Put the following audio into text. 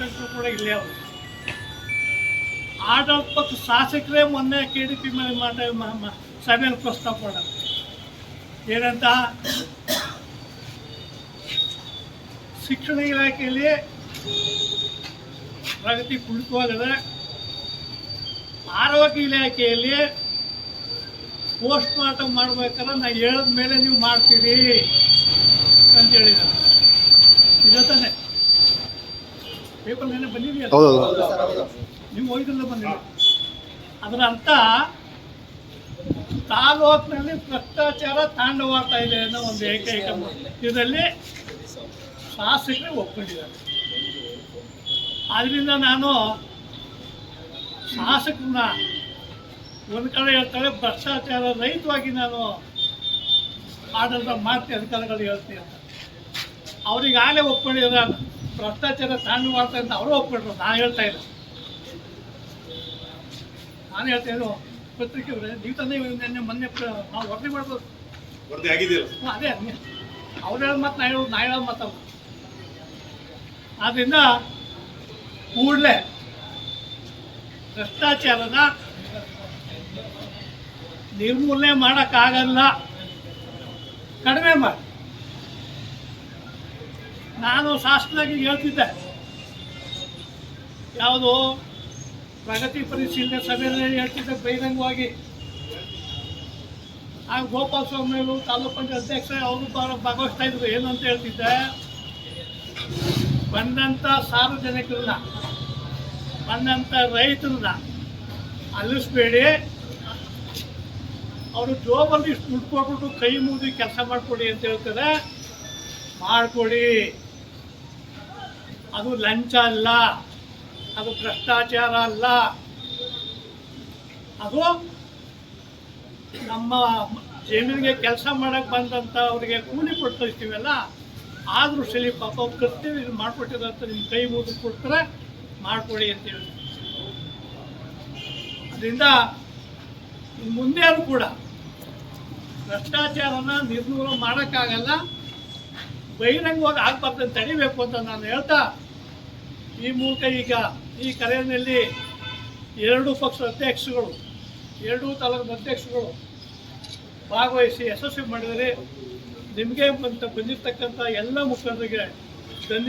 ಅಸಿಸ್ಟೆಂಟ್ರು ಕೂಡ ಇಲ್ಲೇ ಅವರು ಆಡಳಿತ ಪಕ್ಷ ಶಾಸಕರೇ ಮೊನ್ನೆ ಕೆ ಡಿ ಪಿ ಮೇಲೆ ಮಾಡ ಸಭೆಯಲ್ಲಿ ಪ್ರಸ್ತಾಪ ಮಾಡೋದು ಏನಂತ ಶಿಕ್ಷಣ ಇಲಾಖೆಯಲ್ಲಿ ಪ್ರಗತಿ ಕುಳಿತುವಾಗದೆ ಆರೋಗ್ಯ ಇಲಾಖೆಯಲ್ಲಿ ಪೋಸ್ಟ್ ಮಾರ್ಟಮ್ ಮಾಡ್ಬೇಕಾದ್ರೆ ನಾ ಹೇಳಿದ ಮೇಲೆ ನೀವು ಮಾಡ್ತೀರಿ ಅಂತ ಹೇಳಿದ್ದಾರೆ ಇದು ಪೇಪರ್ ನೆನೆ ಬಂದಿದೆಯಲ್ಲ? ನೀವು ಹೋಗಿದ್ರಲ್ಲ ಬಂದಿಲ್ಲ ಅದರ ಅರ್ಥ ತಾಲೂಕಿನಲ್ಲಿ ಭ್ರಷ್ಟಾಚಾರ ತಾಂಡವಾಡ್ತಾ ಇದೆ ಅನ್ನೋ ಒಂದು ಏಕೈಕ ಇದರಲ್ಲಿ ಶಾಸಕರೇ ಒಪ್ಕೊಂಡಿದ್ದಾರೆ. ಆದ್ರಿಂದ ನಾನು ಶಾಸಕರನ್ನ ಒಂದು ಕಡೆ ಹೇಳ್ತಾರೆ ಭ್ರಷ್ಟಾಚಾರ ರಹಿತವಾಗಿ ನಾನು ಆಡಳಿತ ಮಾಡ್ತೀನಿ ಅಧಿಕಾರಿಗಳು ಹೇಳ್ತೀನಿ ಅಂತ. ಅವ್ರಿಗಾಗಲೇ ಒಪ್ಕೊಂಡಿದ್ದಾರೆ ಭ್ರಷ್ಟಾಚಾರ ತಾಂಡು ಮಾಡ್ತಾ ಅಂತ ಅವರು ಒಪ್ಕೊಂಡ್ರು. ನಾನು ಹೇಳ್ತಾ ಇಲ್ಲ. ನಾನು ಹೇಳ್ತಾ ಇದ್ದು ಪತ್ರಿಕೆ ಅವರೇ ನೀವು ತಂದೆ ನಿನ್ನೆ ಮೊನ್ನೆ ನಾವು ವರದಿ ಮಾಡ್ಬೋದು. ವರದಿ ಆಗಿದೆಯಲ್ಲ? ಅದೇ ಅವ್ರು ಹೇಳೋದು ಮತ್ತು ನಾ ಹೇಳೋದು ನಾ ಹೇಳೋದು ಮಾತಲ್ಲ ಆದ್ರಿಂದ ಕೂಡಲೇ ಭ್ರಷ್ಟಾಚಾರದ ನಿರ್ಮೂಲನೆ ಮಾಡೋಕ್ಕಾಗಲ್ಲ. ಕಡಿಮೆ ಮಾಡಿ. ನಾನು ಶಾಸಕನಾಗಿ ಹೇಳ್ತಿದ್ದೆ. ಯಾವುದು ಪ್ರಗತಿ ಪರಿಶೀಲನೆ ಸಭೆಯಲ್ಲಿ ಹೇಳ್ತಿದ್ದೆ ಬಹಿರಂಗವಾಗಿ. ಆ ಗೋಪಾಲ ಸ್ವಾಮಿ ತಾಲೂಕು ಪಂಚಾಯತ್ ಅಧ್ಯಕ್ಷ, ಅವರು ಭಾಗ- ಭಾಗವಹಿಸ್ತಾ ಇದ್ರು. ಏನು ಅಂತ ಹೇಳ್ತಿದ್ದೆ? ಬಂದಂಥ ಸಾರ್ವಜನಿಕರನ್ನ ಬಂದಂಥ ರೈತರನ್ನ ಅಲ್ಲಿಸ್ಬೇಡಿ ಅವರು ಜೋಬಲ್ಲಿ ಇಷ್ಟು ದುಡ್ಡು ಕೈ ಮುಗಿದು ಕೆಲಸ ಮಾಡಿಕೊಡಿ ಅಂತ ಹೇಳ್ತಾರೆ. ಮಾಡಿಕೊಡಿ. ಅದು ಲಂಚ ಅಲ್ಲ, ಅದು ಭ್ರಷ್ಟಾಚಾರ ಅಲ್ಲ. ಅದು ನಮ್ಮ ಜಮೀನಿಗೆ ಕೆಲಸ ಮಾಡಕ್ಕೆ ಬಂದಂಥ ಅವರಿಗೆ ಕೂಲಿ ಕೊಟ್ಟು ಕಳಿಸ್ತೀವಲ್ಲ ಆ ದೃಷ್ಟಿಯಲ್ಲಿ ಪಾಪ ಅವ್ರು ಇದು ನಿಮ್ಮ ಕೈ ಮುಗಿದು ಕೊಡ್ತಾರೆ ಮಾಡಿಕೊಡಿ ಅಂತೇಳಿ ಅದರಿಂದ ಮುಂದೆ ಅದು ಕೂಡ ಭ್ರಷ್ಟಾಚಾರನ ನಿರ್ಮೂಲನೆ ಮಾಡೋಕ್ಕಾಗಲ್ಲ. ಬಹಿರಂಗವಾಗಿ ಆಗ್ಬಾರ್ದು ತಡಿಬೇಕು ಅಂತ ನಾನು ಹೇಳ್ತಾ, ಈ ಮೂಲಕ ಈಗ ಈ ಕರೆಯಲ್ಲಿ ಎರಡು ಪಕ್ಷದ ಅಧ್ಯಕ್ಷಗಳು ಎರಡೂ ತಾಲೂಕಿನ ಅಧ್ಯಕ್ಷಗಳು ಭಾಗವಹಿಸಿ ಯಶಸ್ವಿ ಮಾಡಿದರೆ ನಿಮಗೆ ಬಂತ ಬಂದಿರತಕ್ಕಂಥ ಎಲ್ಲ ಮುಖಂಡರಿಗೆ ಧನ್ಯ